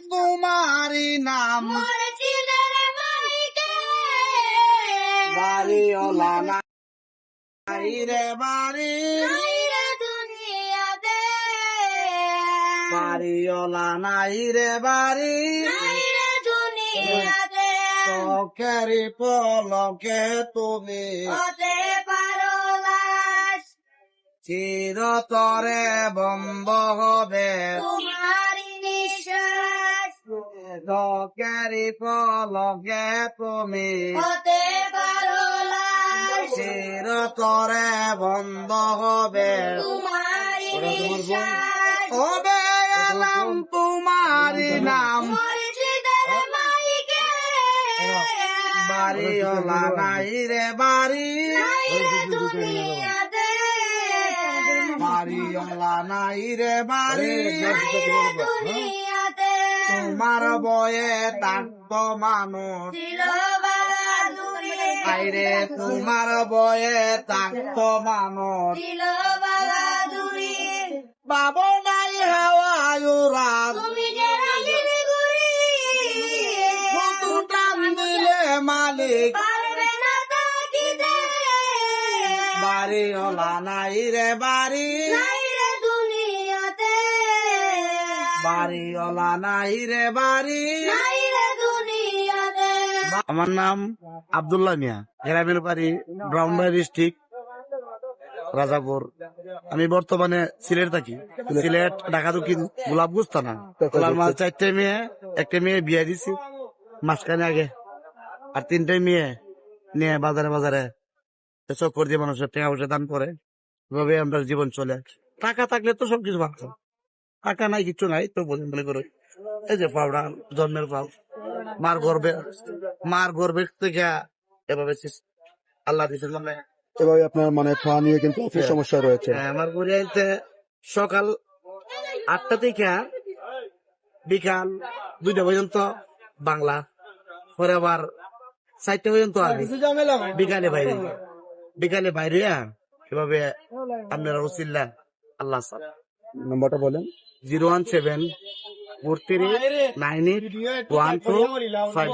তোমারি নাম। মাইকে। বাড়িওয়ালা নাই রে বাড়ি। নাই রে নাই রে বাড়ি। নাই রে দুনিয়াতে। চকেরি পলকে তুমি চিরতরে বন্ধ হবে। চকেরি পলকে তুমি। হতে পারো চিরতরে বন্ধ হবে। হবে এলাম তোমারি নাম। মোরে চিনে রে নাই রে বাড়ি দুনিয়াতে। বাড়িওয়ালা নাই রে বাড়ি। নাই রে দুনিয়াতে তোমার বয়ে থাকতো মানুষ। আইরে তোমার বয়ে থাকতো মানুষ। বাবু নাই হাওয়ায়ুরাল তুমি যে রাগিনী গুরি নতুন টান দিলে মালিক। তাকিতে বাড়িওয়ালা নাই রে বাড়ি। বাড়িওয়ালা নাই রে বাড়ি। নাই রে দুনিয়াতে। আমার নাম আব্দুল্লাহ মিয়া গ্রামের বাড়ি ব্রাউনবাড়ি ডিস্ট্রিক্ট রাজাপুর। আমি বর্তমানে সিলেট থাকি। সিলেট ঢাকা দক্ষিণ গোলাপগুজ থানা। চারটে মেয়ে একটা মেয়ে বিয়ে দিছি। মাসখানে আগে। আর তিনটে মেয়ে নিয়ে বাজারে বাজারে চক্কর দিয়ে মানুষের টাকা পয়সা দান করে। এভাবে আমরা জীবন চলে। টাকা থাকলে তো সবকিছু ভাবছ টাকা নাই কিছু নাই তো বোঝেন বলে করে এই যে পাউডার জন্মের পাও। মার গর্বে মার গর্বে থেকে এভাবে আল্লাহ এভাবে আপনার মানে নিয়ে কিন্তু সমস্যা রয়েছে। হ্যাঁ, আমার গড়িয়াইতে সকাল আটটা থেকে বিকাল দুইটা পর্যন্ত বাংলা। পরে আবার চারটা পর্যন্ত আগে বিকালে বাইরে। বিকালে বাইরে এভাবে আপনারা উচিল্লা আল্লাহ নম্বরটা বলেন। Zero one seven four three nine eight one two five